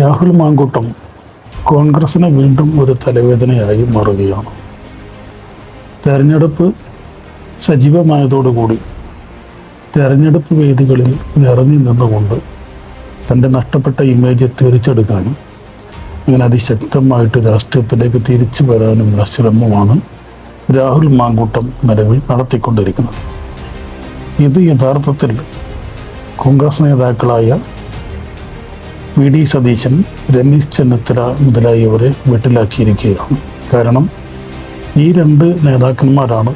രാഹുൽ മാങ്കൂട്ടം കോൺഗ്രസിന് വീണ്ടും ഒരു തലവേദനയായി മാറുകയാണ്. തെരഞ്ഞെടുപ്പ് സജീവമായതോടുകൂടി തെരഞ്ഞെടുപ്പ് വേദികളിൽ നിറഞ്ഞു നിന്നുകൊണ്ട് തന്റെ നഷ്ടപ്പെട്ട ഇമേജ് തിരിച്ചെടുക്കാനും അങ്ങനെ അതിശക്തമായിട്ട് രാഷ്ട്രീയത്തിലേക്ക് തിരിച്ചു വരാനുമുള്ള ശ്രമമാണ് രാഹുൽ മാങ്കൂട്ടം നിലവിൽ നടത്തിക്കൊണ്ടിരിക്കുന്നത്. ഇത് യഥാർത്ഥത്തിൽ കോൺഗ്രസ് നേതാക്കളായ വി ഡി സതീശൻ രമേശ് ചെന്നിത്തല മുതലായവരെ വെട്ടിലാക്കിയിരിക്കുകയാണ്. കാരണം ഈ രണ്ട് നേതാക്കന്മാരാണ്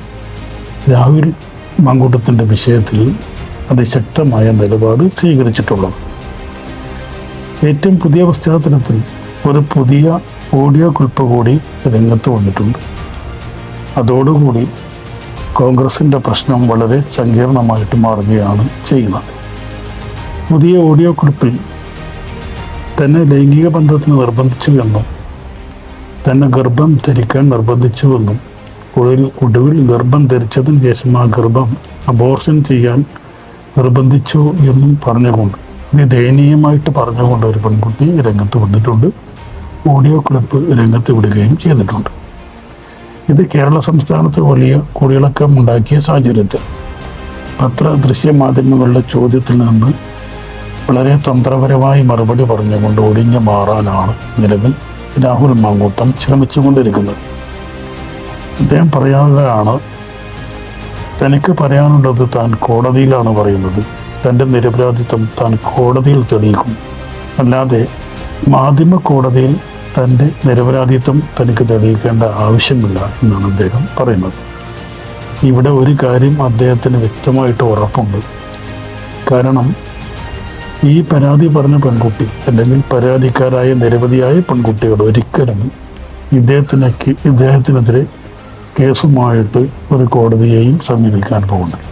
രാഹുൽ മാങ്കൂട്ടത്തിന്റെ വിഷയത്തിൽ അതിശക്തമായ നിലപാട് സ്വീകരിച്ചിട്ടുള്ളത്. ഏറ്റവും പുതിയ പശ്ചാത്തലത്തിൽ ഒരു പുതിയ ഓഡിയോ ക്ലിപ്പ് കൂടി രംഗത്ത് വന്നിട്ടുണ്ട്. അതോടുകൂടി കോൺഗ്രസിന്റെ പ്രശ്നം വളരെ സങ്കീർണമായിട്ട് മാറുകയാണ് ചെയ്യുന്നത്. പുതിയ ഓഡിയോ ക്ലിപ്പിൽ തന്നെ ലൈംഗിക ബന്ധത്തിന് നിർബന്ധിച്ചു എന്നും തന്നെ ഗർഭം ധരിക്കാൻ നിർബന്ധിച്ചുവെന്നും ഒടുവിൽ ഒടുവിൽ ഗർഭം ധരിച്ചതിന് ശേഷം ആ ഗർഭം അബോർഷൻ ചെയ്യാൻ നിർബന്ധിച്ചു എന്നും പറഞ്ഞുകൊണ്ട് ഇത് ദയനീയമായിട്ട് പറഞ്ഞുകൊണ്ട് ഒരു പെൺകുട്ടി രംഗത്ത് വന്നിട്ടുണ്ട്. ഓഡിയോ ക്ലിപ്പ് രംഗത്ത് വിടുകയും ചെയ്തിട്ടുണ്ട്. ഇത് കേരള സംസ്ഥാനത്ത് വലിയ കുടിയിളക്കം ഉണ്ടാക്കിയ സാഹചര്യത്തിൽ. പത്ര ദൃശ്യമാധ്യമങ്ങളുടെ ചോദ്യത്തിൽ നിന്ന് വളരെ തന്ത്രപരമായി മറുപടി പറഞ്ഞുകൊണ്ട് ഒടിഞ്ഞു മാറാനാണ് നിലവിൽ രാഹുൽ മാങ്കൂട്ടം ശ്രമിച്ചുകൊണ്ടിരിക്കുന്നത്. അദ്ദേഹം പറയാനുള്ളതാണ് തനിക്ക് പറയാനുള്ളത് താൻ കോടതിയിലാണ് പറയുന്നത്. തന്റെ നിരപരാധിത്വം താൻ കോടതിയിൽ തെളിയിക്കും. അല്ലാതെ മാധ്യമ കോടതിയിൽ തന്റെ നിരപരാധിത്വം തനിക്ക് തെളിയിക്കേണ്ട ആവശ്യമില്ല എന്നാണ് അദ്ദേഹം പറയുന്നത്. ഇവിടെ ഒരു കാര്യം അദ്ദേഹത്തിന് വ്യക്തമായിട്ട് ഉറപ്പുണ്ട്. കാരണം ഈ പരാതി പറഞ്ഞ പെൺകുട്ടി അല്ലെങ്കിൽ പരാതിക്കാരായ നിരവധിയായ പെൺകുട്ടികൾ ഒരിക്കലും ഇദ്ദേഹത്തിന് ഇദ്ദേഹത്തിനെതിരെ കേസുമായിട്ട് ഒരു കോടതിയെയും സമീപിക്കാൻ പോകുന്നില്ല.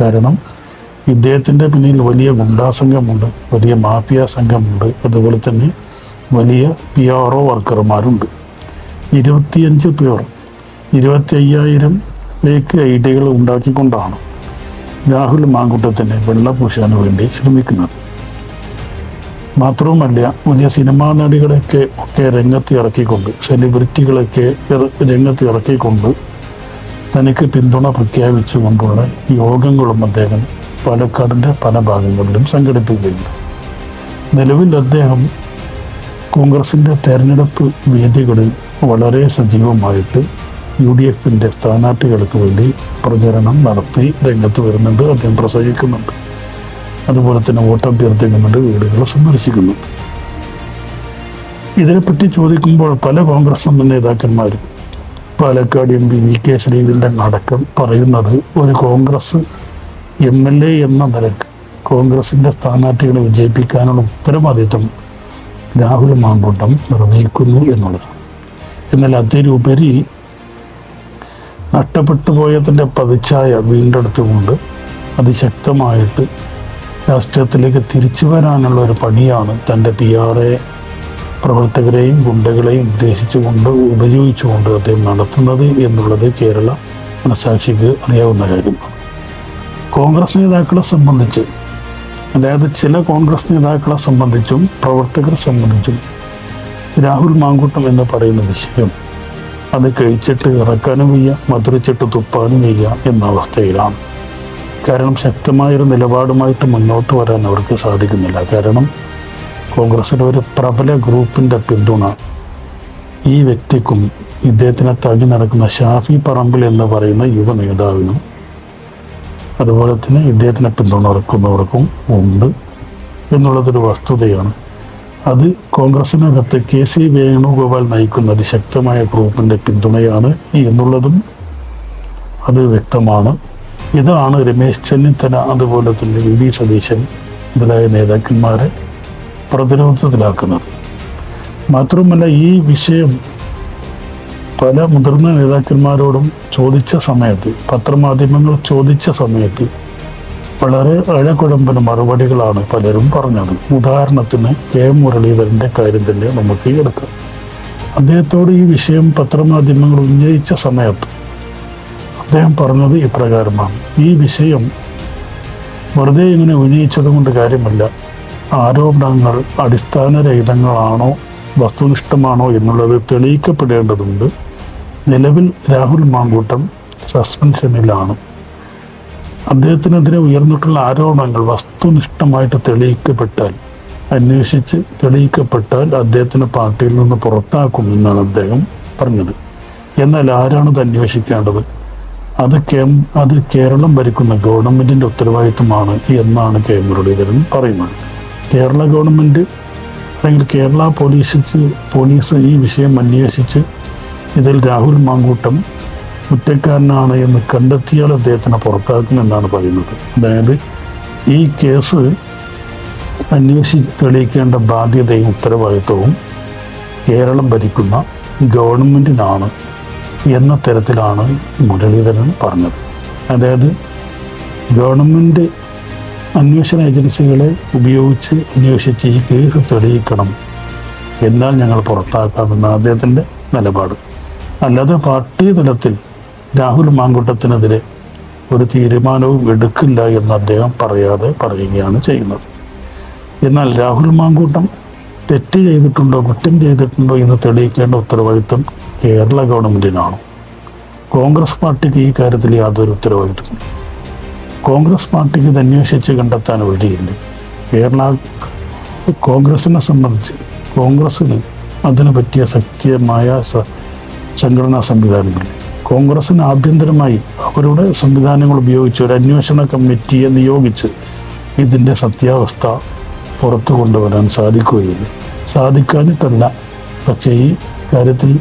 കാരണം ഇദ്ദേഹത്തിന്റെ പിന്നിൽ വലിയ ഗുണ്ടാ സംഘമുണ്ട് വലിയ മാഫിയ സംഘമുണ്ട് അതുപോലെ തന്നെ വലിയ പി ആർ ഒ വർക്കർമാരുണ്ട്. ഇരുപത്തിയഞ്ച് പേർ ഇരുപത്തി അയ്യായിരം ഫേക്ക് ഐ ഡികൾ ഉണ്ടാക്കിക്കൊണ്ടാണ് രാഹുൽ മാങ്കുട്ടത്തിനെ വെള്ളപൂശാൻ വേണ്ടി ശ്രമിക്കുന്നത്. മാത്രവുമല്ല പുതിയ സിനിമാ നടികളെയൊക്കെ ഒക്കെ രംഗത്ത് ഇറക്കിക്കൊണ്ട് സെലിബ്രിറ്റികളൊക്കെ രംഗത്ത് ഇറക്കിക്കൊണ്ട് തനിക്ക് പിന്തുണ പ്രഖ്യാപിച്ചുകൊണ്ടുള്ള യോഗങ്ങളും അദ്ദേഹം പാലക്കാടിന്റെ പല ഭാഗങ്ങളിലും സംഘടിപ്പിക്കുകയുണ്ട്. നിലവിൽ അദ്ദേഹം കോൺഗ്രസിന്റെ തെരഞ്ഞെടുപ്പ് വേദികളിൽ വളരെ സജീവമായിട്ട് യു ഡി എഫിന്റെ സ്ഥാനാർത്ഥികൾക്ക് വേണ്ടി പ്രചരണം നടത്തി രംഗത്ത് വരുന്നുണ്ട് അദ്ദേഹം പ്രസംഗിക്കുന്നുണ്ട്. അതുപോലെ തന്നെ വോട്ടഭ്യർത്ഥിക്കുന്നുണ്ട് വീടുകൾ സന്ദർശിക്കുന്നു. ഇതിനെപ്പറ്റി ചോദിക്കുമ്പോൾ പല കോൺഗ്രസ് നേതാക്കന്മാരും Palakkad M P V K ശ്രീവിന്റെ അടക്കം പറയുന്നത് ഒരു കോൺഗ്രസ് എം എൽ എ എന്ന നിലയ്ക്ക് കോൺഗ്രസിന്റെ സ്ഥാനാർത്ഥികളെ വിജയിപ്പിക്കാനുള്ള ഉത്തരവാദിത്വം രാഹുൽ മാമ്പൂട്ടം നിർവഹിക്കുന്നു എന്നുള്ളതാണ്. എന്നാൽ അതിലുപരി നഷ്ടപ്പെട്ടു പോയതിന്റെ പതിച്ചായ വീണ്ടെടുത്തുകൊണ്ട് അതിശക്തമായിട്ട് രാഷ്ട്രീയത്തിലേക്ക് തിരിച്ചു വരാനുള്ള ഒരു പണിയാണ് തന്റെ പി ആർ എ പ്രവർത്തകരെയും ഗുണ്ടകളെയും ഉദ്ദേശിച്ചുകൊണ്ട് ഉപയോഗിച്ചുകൊണ്ട് അദ്ദേഹം നടത്തുന്നത് എന്നുള്ളത് കേരള മനസാക്ഷിക്ക് അറിയാവുന്ന കാര്യമാണ് കോൺഗ്രസ് നേതാക്കളെ സംബന്ധിച്ച് അതായത് ചില കോൺഗ്രസ് നേതാക്കളെ സംബന്ധിച്ചും പ്രവർത്തകരെ സംബന്ധിച്ചും രാഹുൽ മാങ്കൂട്ടം എന്ന് പറയുന്ന വിഷയം അത് കഴിച്ചിട്ട് ഇറക്കാനും വയ്യ മധുരിച്ചിട്ട് തുപ്പാനും വയ്യ എന്ന അവസ്ഥയിലാണ്. കാരണം ശക്തമായൊരു നിലപാടുമായിട്ട് മുന്നോട്ട് വരാൻ അവർക്ക് സാധിക്കുന്നില്ല. കാരണം കോൺഗ്രസ്സിലെ ഒരു പ്രബല ഗ്രൂപ്പിന്റെ പിന്തുണ ഈ വ്യക്തിക്കും ഇദ്ദേഹത്തിനെ തഴി നടക്കുന്ന ഷാഫി പറമ്പിൽ എന്ന് പറയുന്ന യുവ നേതാവിനും അതുപോലെ തന്നെ ഇദ്ദേഹത്തിനെ പിന്തുണർക്കുന്നവർക്കും ഉണ്ട് എന്നുള്ളതൊരു വസ്തുതയാണ്. അത് കോൺഗ്രസിനകത്ത് കെ സി വേണുഗോപാൽ നയിക്കുന്ന അതിശക്തമായ ഗ്രൂപ്പിന്റെ പിന്തുണയാണ് എന്നുള്ളതും അത് വ്യക്തമാണ്. ഇതാണ് രമേശ് ചെന്നിത്തല അതുപോലെ തന്നെ വി ഡി സതീശൻ മുതലായ നേതാക്കന്മാരെ പ്രതിരോധത്തിലാക്കുന്നത്. മാത്രമല്ല ഈ വിഷയം പല മുതിർന്ന നേതാക്കന്മാരോടും ചോദിച്ച സമയത്ത് പത്രമാധ്യമങ്ങൾ ചോദിച്ച സമയത്ത് വളരെ അഴകുഴമ്പന മറുപടികളാണ് പലരും പറഞ്ഞത്. ഉദാഹരണത്തിന് കെ മുരളീധരന്റെ കാര്യം തന്നെ നമുക്ക് എടുക്കാം. അദ്ദേഹത്തോട് ഈ വിഷയം പത്രമാധ്യമങ്ങൾ ഉന്നയിച്ച സമയത്ത് അദ്ദേഹം പറഞ്ഞത് ഇപ്രകാരമാണ്. ഈ വിഷയം വെറുതെ ഇങ്ങനെ ഉന്നയിച്ചത് കൊണ്ട് കാര്യമല്ല. ആരോപണങ്ങൾ അടിസ്ഥാനരഹിതങ്ങളാണോ വസ്തുനിഷ്ഠമാണോ എന്നുള്ളത് തെളിയിക്കപ്പെടേണ്ടതുണ്ട്. നിലവിൽ രാഹുൽ മാങ്കൂട്ടം സസ്പെൻഷനിലാണ്. അദ്ദേഹത്തിനെതിരെ ഉയർന്നിട്ടുള്ള ആരോപണങ്ങൾ വസ്തുനിഷ്ഠമായിട്ട് തെളിയിക്കപ്പെട്ടാൽ അന്വേഷിച്ച് തെളിയിക്കപ്പെട്ടാൽ അദ്ദേഹത്തിന് പാർട്ടിയിൽ നിന്ന് പുറത്താക്കുമെന്നാണ് അദ്ദേഹം പറഞ്ഞത്. എന്നാൽ ആരാണ് ഇത് അന്വേഷിക്കേണ്ടത്? അത് കേം അത് കേരളം ഭരിക്കുന്ന ഗവൺമെന്റിന്റെ ഉത്തരവാദിത്വമാണ് എന്നാണ് കെ. മുരളീധരൻ പറയുന്നത്. കേരള ഗവൺമെന്റ് അല്ലെങ്കിൽ കേരള പോലീസ് പോലീസ് ഈ വിഷയം അന്വേഷിച്ച് ഇതിൽ രാഹുൽ മാങ്കൂട്ടം കുറ്റക്കാരനാണ് എന്ന് കണ്ടെത്തിയാൽ അദ്ദേഹത്തിനെ പുറത്താക്കുമെന്നാണ് പറയുന്നത്. അതായത് ഈ കേസ് അന്വേഷിച്ച് തെളിയിക്കേണ്ട ബാധ്യതയും ഉത്തരവാദിത്വവും കേരളം ഭരിക്കുന്ന ഗവൺമെന്റിനാണ് എന്ന തരത്തിലാണ് മുരളീധരൻ പറഞ്ഞത്. അതായത് ഗവൺമെന്റ് അന്വേഷണ ഏജൻസികളെ ഉപയോഗിച്ച് അന്വേഷിച്ച് ഈ കേസ് തെളിയിക്കണം എന്നാൽ ഞങ്ങൾ പുറത്താക്കാമെന്ന അദ്ദേഹത്തിന്റെ നിലപാട്. അല്ലാതെ പാർട്ടി തലത്തിൽ രാഹുൽ മാങ്കുട്ടത്തിനെതിരെ ഒരു തീരുമാനവും എടുക്കില്ല എന്ന് അദ്ദേഹം പറയാതെ പറയുകയാണ് ചെയ്യുന്നത്. എന്നാൽ രാഹുൽ മാങ്കൂട്ടം തെറ്റ് ചെയ്തിട്ടുണ്ടോ കുറ്റം ചെയ്തിട്ടുണ്ടോ എന്ന് തെളിയിക്കേണ്ട ഉത്തരവാദിത്വം കേരള ഗവൺമെന്റിനാണോ കോൺഗ്രസ് പാർട്ടിക്ക് ഈ കാര്യത്തിൽ യാതൊരു ഉത്തരവാദിത്വം കോൺഗ്രസ് പാർട്ടിക്ക് ഇത് അന്വേഷിച്ച് കണ്ടെത്താൻ വഴിയില്ല. കേരള കോൺഗ്രസിനെ സംബന്ധിച്ച് കോൺഗ്രസ്സിന് അതിന് പറ്റിയ ശക്തിയമായ സംഘടനാ സംവിധാനങ്ങൾ. കോൺഗ്രസിന് ആഭ്യന്തരമായി അവരുടെ സംവിധാനങ്ങൾ ഉപയോഗിച്ച് ഒരു അന്വേഷണ കമ്മിറ്റിയെ നിയോഗിച്ച് ഇതിന്റെ സത്യാവസ്ഥ പുറത്തു കൊണ്ടുവരാൻ സാധിക്കുകയില്ല. സാധിക്കാനിട്ടല്ല. പക്ഷേ ഈ കാര്യത്തിൽ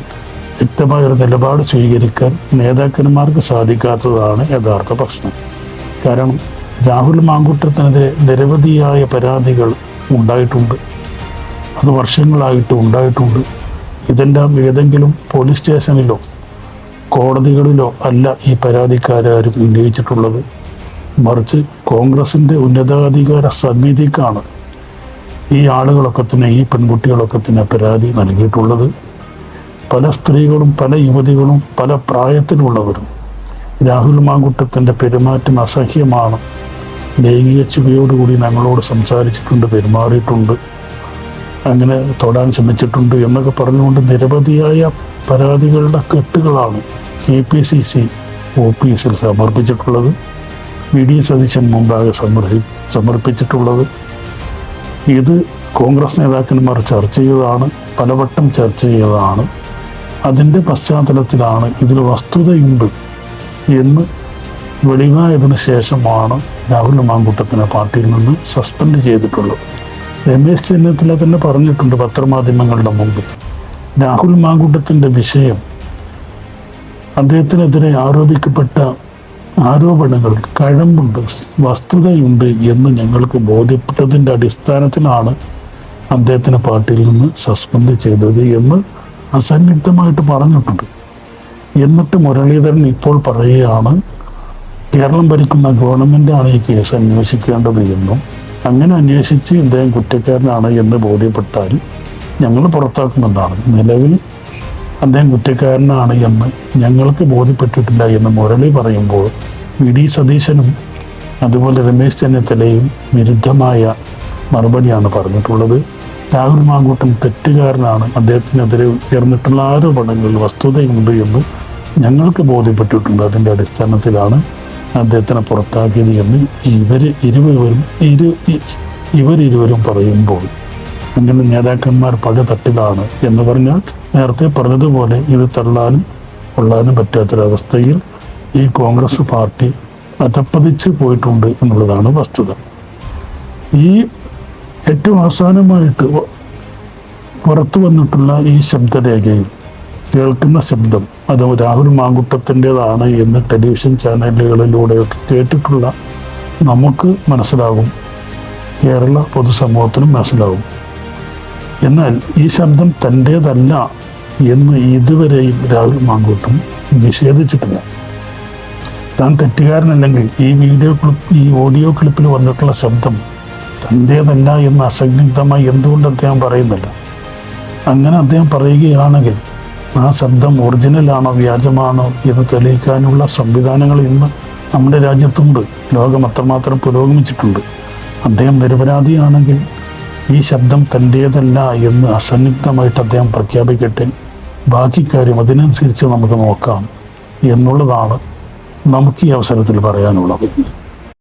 വ്യക്തമായ ഒരു നിലപാട് സ്വീകരിക്കാൻ നേതാക്കന്മാർക്ക് സാധിക്കാത്തതാണ് യഥാർത്ഥ പ്രശ്നം. കാരണം രാഹുൽ മാങ്കുട്ടത്തിനെതിരെ നിരവധിയായ പരാതികൾ ഉണ്ടായിട്ടുണ്ട്. അത് വർഷങ്ങളായിട്ട് ഉണ്ടായിട്ടുണ്ട്. ഇതെല്ലാം ഏതെങ്കിലും പോലീസ് സ്റ്റേഷനിലോ കോടതികളിലോ അല്ല ഈ പരാതിക്കാരും ഉന്നയിച്ചിട്ടുള്ളത്. മറിച്ച് കോൺഗ്രസിന്റെ ഉന്നതാധികാര സമിതിക്കാണ് ഈ ആളുകളൊക്കെ തന്നെ ഈ പെൺകുട്ടികളൊക്കെ തന്നെ പരാതി നൽകിയിട്ടുള്ളത്. പല സ്ത്രീകളും പല യുവതികളും പല പ്രായത്തിലുള്ളവരും രാഹുൽ മാങ്കുട്ടത്തിന്റെ പെരുമാറ്റം അസഹ്യമാണ്. ലൈംഗിക ചുവയോടുകൂടി ഞങ്ങളോട് സംസാരിച്ചിട്ടുണ്ട് പെരുമാറിയിട്ടുണ്ട് അങ്ങനെ തൊടാൻ ശ്രമിച്ചിട്ടുണ്ട് എന്നൊക്കെ പറഞ്ഞുകൊണ്ട് നിരവധിയായ പരാതികളുടെ കെട്ടുകളാണ് കെ പി സി സി ഓഫീസിൽ സമർപ്പിച്ചിട്ടുള്ളത്. വി ഡി സതീശൻ മുമ്പാകെ സമർപ്പി സമർപ്പിച്ചിട്ടുള്ളത്. ഇത് കോൺഗ്രസ് നേതാക്കന്മാർ ചർച്ച ചെയ്തതാണ് പലവട്ടം ചർച്ച ചെയ്തതാണ്. അതിന്റെ പശ്ചാത്തലത്തിലാണ് ഇതിൽ വസ്തുതയുണ്ട് എന്ന് വെളിവായതിനു ശേഷമാണ് രാഹുൽ മാങ്കൂട്ടത്തിനെ പാർട്ടിയിൽ നിന്ന് സസ്പെൻഡ് ചെയ്തിട്ടുള്ളത്. രമേശ് ചെന്നിത്തല തന്നെ പറഞ്ഞിട്ടുണ്ട് പത്രമാധ്യമങ്ങളുടെ മുമ്പിൽ രാഹുൽ മാങ്കൂട്ടത്തിന്റെ വിഷയം അദ്ദേഹത്തിനെതിരെ ആരോപിക്കപ്പെട്ട ആരോപണങ്ങൾ കഴമ്പുണ്ട് വസ്തുതയുണ്ട് എന്ന് ഞങ്ങൾക്ക് ബോധ്യപ്പെട്ടതിന്റെ അടിസ്ഥാനത്തിലാണ് അദ്ദേഹത്തിനെ പാർട്ടിയിൽ നിന്ന് സസ്പെൻഡ് ചെയ്തത് എന്ന് അസന്നിഗ്ധമായിട്ട് പറഞ്ഞിട്ടുണ്ട്. എന്നിട്ട് മുരളീധരൻ ഇപ്പോൾ പറയുകയാണ് കേരളം ഭരിക്കുന്ന ഗവൺമെന്റാണ് ഈ കേസ് അന്വേഷിക്കേണ്ടത് എന്നും അങ്ങനെ അന്വേഷിച്ച് ഇദ്ദേഹം കുറ്റക്കാരനാണ് എന്ന് ബോധ്യപ്പെട്ടാൽ ഞങ്ങൾ പുറത്താക്കുമെന്നാണ്. നിലവിൽ അദ്ദേഹം കുറ്റക്കാരനാണ് എന്ന് ഞങ്ങൾക്ക് ബോധ്യപ്പെട്ടിട്ടില്ല എന്ന് മുരളി പറയുമ്പോൾ വി ഡി സതീശനും അതുപോലെ രമേശ് ചെന്നിത്തലയും വിരുദ്ധമായ മറുപടിയാണ് പറഞ്ഞിട്ടുള്ളത്. രാഹുൽ മാങ്കൂട്ടം തെറ്റുകാരനാണ്. അദ്ദേഹത്തിനെതിരെ ഉയർന്നിട്ടുള്ള ആരോപണങ്ങളിൽ വസ്തുതയുണ്ട് എന്ന് ഞങ്ങൾക്ക് ബോധ്യപ്പെട്ടിട്ടുണ്ട്. അതിന്റെ അടിസ്ഥാനത്തിലാണ് അദ്ദേഹത്തിനെ പുറത്താക്കിയത് എന്ന് ഇവർ ഇരുവരും ഇരു ഇവരിരുവരും പറയുമ്പോൾ അങ്ങനെ നേതാക്കന്മാർ പല തട്ടിലാണ് എന്ന് പറഞ്ഞാൽ നേരത്തെ പറഞ്ഞതുപോലെ ഇത് തള്ളാനും കൊള്ളാനും പറ്റാത്തൊരവസ്ഥയിൽ ഈ കോൺഗ്രസ് പാർട്ടി അധപ്പതിച്ച് പോയിട്ടുണ്ട് എന്നുള്ളതാണ് വസ്തുത. ഈ ഏറ്റവും അവസാനമായിട്ട് പുറത്തു വന്നിട്ടുള്ള ഈ ശബ്ദരേഖയിൽ കേൾക്കുന്ന ശബ്ദം അത് രാഹുൽ മാങ്കുട്ടത്തിന്റെതാണ് എന്ന് ടെലിവിഷൻ ചാനലുകളിലൂടെയൊക്കെ കേട്ടിട്ടുള്ള നമുക്ക് മനസ്സിലാകും. കേരള പൊതുസമൂഹത്തിനും മനസ്സിലാകും. എന്നാൽ ഈ ശബ്ദം തന്റേതല്ല എന്ന് ഇതുവരെയും രാഹുൽ മാങ്കൂട്ടം നിഷേധിച്ചിട്ടില്ല. താൻ തെറ്റുകാരനല്ലെങ്കിൽ ഈ വീഡിയോ ക്ലിപ്പ് ഈ ഓഡിയോ ക്ലിപ്പിൽ വന്നിട്ടുള്ള ശബ്ദം തന്റേതല്ല എന്ന് അസന്നിഗ്ധമായി എന്തുകൊണ്ട് അദ്ദേഹം പറയുന്നില്ല. അങ്ങനെ അദ്ദേഹം പറയുകയാണെങ്കിൽ ആ ശബ്ദം ഒറിജിനലാണോ വ്യാജമാണോ എന്ന് തെളിയിക്കാനുള്ള സംവിധാനങ്ങൾ ഇന്ന് നമ്മുടെ രാജ്യത്തുണ്ട്. ലോകം അത്രമാത്രം പുരോഗമിച്ചിട്ടുണ്ട്. അദ്ദേഹം നിരപരാധിയാണെങ്കിൽ ഈ ശബ്ദം തന്റേതല്ല എന്ന് അസന്നിഗ്ധമായിട്ട് അദ്ദേഹം പ്രഖ്യാപിക്കട്ടെ. ബാക്കി കാര്യം അതിനനുസരിച്ച് നമുക്ക് നോക്കാം എന്നുള്ളതാണ് നമുക്ക് ഈ അവസരത്തിൽ പറയാനുള്ളത്.